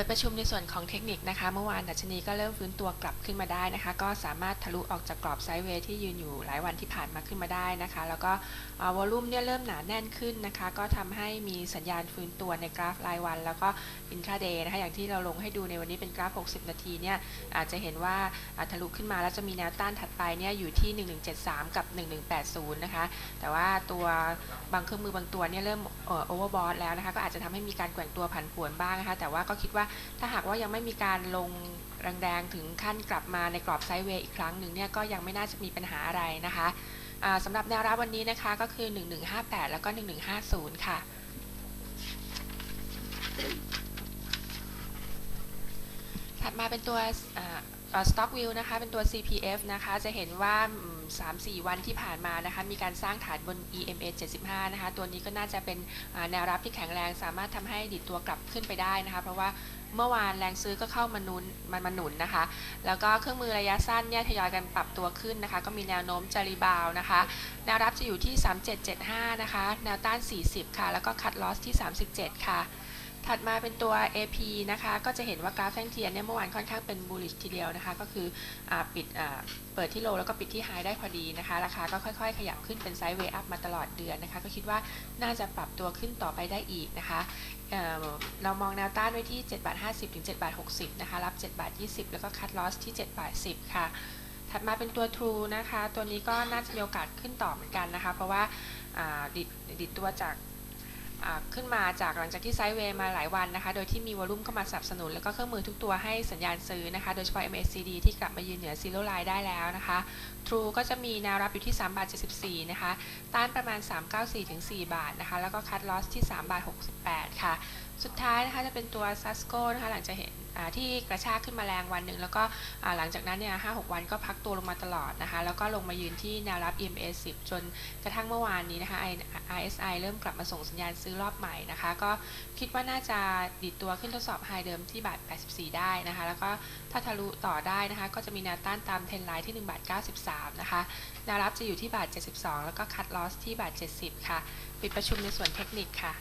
ปิดประชุมในส่วนของเทคนิคนะคะ เมื่อวานดัชนีก็เริ่มฟื้นตัวกลับขึ้นมาได้นะคะ ก็สามารถทะลุออกจากกรอบไซด์เวย์ที่ยืนอยู่หลายวันที่ผ่านมาขึ้นมาได้นะคะ แล้วก็วอลลุ่มเนี่ยเริ่มหนาแน่นขึ้นนะคะ ก็ทำให้มีสัญญาณฟื้นตัวในกราฟรายวัน แล้วก็อินทราเดย์นะคะอย่างที่เราลงให้ดูในวันนี้เป็นกราฟ 60 นาทีเนี่ยอาจจะเห็นว่าทะลุขึ้นมาแล้วจะมีแนวต้านถัดไปเนี่ยอยู่ที่ 1173 กับ 1180 นะคะ แต่ว่าตัวบางเครื่องมือบางตัวเนี่ยเริ่มโอเวอร์บอทแล้วนะคะก็อาจจะทำให้มีการแกว่งตัวผันผวนบ้างนะคะแต่ว่าก็คิดว่าถ้าหากว่ายังไม่มีการลงแรงๆถึงขั้นกลับมาในกรอบไซด์เวย์อีกครั้งหนึ่งเนี่ยก็ยังไม่น่าจะมีปัญหาอะไรนะคะสำหรับแนวรับวันนี้นะคะก็คือ 1158 แล้วก็ 1150 ค่ะ ถัดมาเป็นตัวอ่า Stock View นะคะ เป็นตัว CPF นะคะ จะเห็นว่า 3-4 วันที่ผ่านมานะคะ มีการสร้างฐานบน EMA 75 นะคะ ตัวนี้ก็น่าจะเป็นแนวรับที่แข็งแรง สามารถทำให้ดิดตัวกลับขึ้นไปได้นะคะ เพราะว่า เมื่อวานแรงซื้อก็เข้ามานุนมันมาหนุนนะคะ แล้วก็เครื่องมือระยะสั้นเนี่ยทยอยกันปรับตัวขึ้นนะคะ ก็มีแนวโน้มจะรีบาวนะคะ แนวรับจะอยู่ที่ 3775 นะคะ แนวต้าน 40 ค่ะ แล้วก็คัดลอสที่ 37 ค่ะ ถัดมาเป็นตัว AP นะคะ ก็จะเห็นว่ากราฟแท่งเทียนเนี่ยเมื่อวานค่อนข้างเป็น bullish ทีเดียวนะคะ ก็คืออปิดเปิดที่โลแล้วก็ปิดที่ high ได้พอดีนะคะ ราคาก็ค่อยๆ ขยับขึ้นเป็น sideway up มาตลอดเดือนนะคะ ก็คิดว่าน่าจะปรับตัวขึ้นต่อไปได้อีกนะคะเเรามองแนวต้านไว้ที่7บาท50 ถึง7บาท60 นะคะ รับ7บาท20 แล้วก็คัดลอสที่7บาท10 ค่ะ ถัดมาเป็นตัว True นะคะ ตัวนี้ก็น่าจะมีโอกาสขึ้นต่อเหมือนกันนะคะ เพราะว่าาดิดดิดตัวจาก ขึ้นมาจากหลังจากที่ไซด์เวย์มาหลายวันนะคะ โดยที่มีวอลุ่มเข้ามาสนับสนุน แล้วก็เครื่องมือทุกตัวให้สัญญาณซื้อนะคะ โดยเฉพาะ MACD ที่กลับมายืนเหนือซีโร่ไลน์ได้แล้วนะคะ True ก็จะมีแนวรับอยู่ที่3บาท74 นะคะ ต้านประมาณ 394ถึง4บาทนะคะ แล้วก็คัดลอสที่3บาท68 ค่ะ สุดท้ายนะคะจะเป็นตัว Sasco นะคะหลังจากเห็นที่กระชากขึ้นมาแรงวันหนึ่งแล้วก็หลังจากนั้นเนี่ย5-6วันก็พักตัวลงมาตลอดนะคะ แล้วก็ลงมายืนที่แนวรับ EMA 10 จนกระทั่งเมื่อวานนี้นะคะ RSI เริ่มกลับมาส่งสัญญาณซื้อรอบใหม่นะคะ ก็คิดว่าน่าจะดิดตัวขึ้นทดสอบไฮเดิมที่บาท 84 ได้นะคะ แล้วก็ถ้าทะลุต่อได้นะคะ ก็จะมีแนวต้านตามเทนไลน์ที่1บาท93 นะคะแนวรับจะอยู่ที่บาท 72 แล้วก็คัดลอสที่บาท 70 ค่ะ ปิดประชุมในส่วนเทคนิคค่ะ